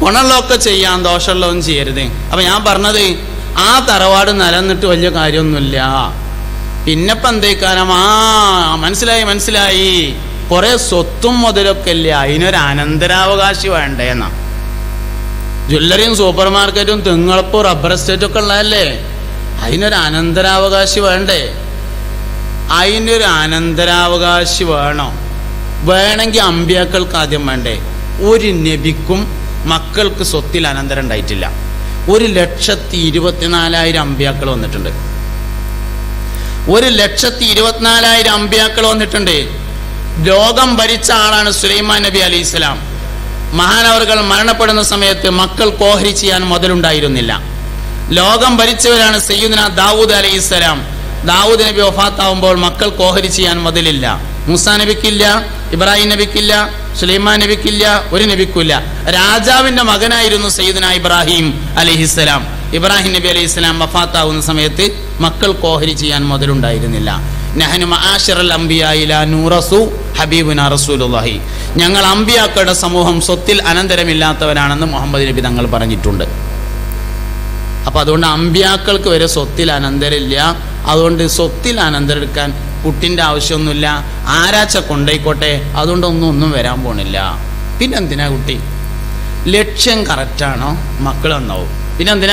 ഗുണമുള്ളതൊക്കെ ചെയ്യാൻ ദോഷമുള്ളതൊന്നും ചെയ്യരുത്. അപ്പൊ ഞാൻ പറഞ്ഞത് ആ തറവാട് നിലനിന്നിട്ട് വലിയ കാര്യമൊന്നുമില്ല. പിന്നെ എന്തേക്കാരം ആ മനസ്സിലായി മനസ്സിലായി. കുറെ സ്വത്തും മുതലൊക്കെ ഇല്ല? അതിനൊരു അനന്തരാവകാശി വേണ്ടേന്നാ ജ്വല്ലറിയും സൂപ്പർ മാർക്കറ്റും തെങ്ങളപ്പോ റബ്ബർ എസ്റ്റേറ്റും ഒക്കെ ഉള്ളതല്ലേ? അതിനൊരു അനന്തരാവകാശി വേണ്ടേ? അതിനൊരു അനന്തരാവകാശി വേണോ? വേണമെങ്കിൽ അമ്പ്യാക്കൾക്ക് ആദ്യം വേണ്ടേ? ഒരു നബിക്കും മക്കൾക്ക് സ്വത്തിൽ അനന്തരം ഉണ്ടായിട്ടില്ല. ഒരു ലക്ഷത്തി ഇരുപത്തിനാലായിരം അമ്പ്യാക്കൾ വന്നിട്ടുണ്ട്. ഒരു ലക്ഷത്തി ഇരുപത്തിനാലായിരം അമ്പ്യാക്കൾ വന്നിട്ടുണ്ട്. ലോകം ഭരിച്ച ആളാണ് സുലൈമാൻ നബി അലി ഇസ്ലാം മഹാനവറുകൾ മരണപ്പെടുന്ന സമയത്ത് മക്കൾ കോഹരി ചെയ്യാൻ മുതലുണ്ടായിരുന്നില്ല. ലോകം ഭരിച്ചവരാണ് സയ്യുദ്ന ദാവൂദ് അലൈഹി സ്വലാം. ദാവൂദ് നബി വഫാത്താവുമ്പോൾ മക്കൾ കോഹരി ചെയ്യാൻ മുതലില്ല. മൂസാ നബിക്കില്ല ഇബ്രാഹിം നബിക്കില്ല സുലൈമാൻ നബിക്കില്ല ഒരു നബിക്കില്ല രാജാവിന്റെ മകനായിരുന്നു സയ്യിദന ഇബ്രാഹിം അലഹിസ്സലാം. ഇബ്രാഹിം നബി അലൈഹി സ്വലാം വഫാത്താവുന്ന സമയത്ത് മക്കൾ കോഹരി ചെയ്യാൻ മുതലുണ്ടായിരുന്നില്ല. ഞങ്ങൾ അമ്പിയാക്കളുടെ സമൂഹം സ്വത്തിൽ അനന്തരമില്ലാത്തവരാണെന്ന് മുഹമ്മദ് നബി തങ്ങൾ പറഞ്ഞിട്ടുണ്ട്. അപ്പൊ അതുകൊണ്ട് അമ്പിയാക്കൾക്ക് വരെ സ്വത്തിൽ അനന്തരമില്ല. അതുകൊണ്ട് സ്വത്തിൽ അനന്തരം കുട്ടിന്റെ ആവശ്യമൊന്നുമില്ല. ആരാച്ച കൊണ്ടേക്കോട്ടെ അതുകൊണ്ടൊന്നും ഒന്നും വരാൻ പോണില്ല. പിന്നെന്തിനാ കുട്ടി? ലക്ഷ്യം കറക്റ്റാണോ മക്കൾ നന്നാവും പിന്നെന്തിനാ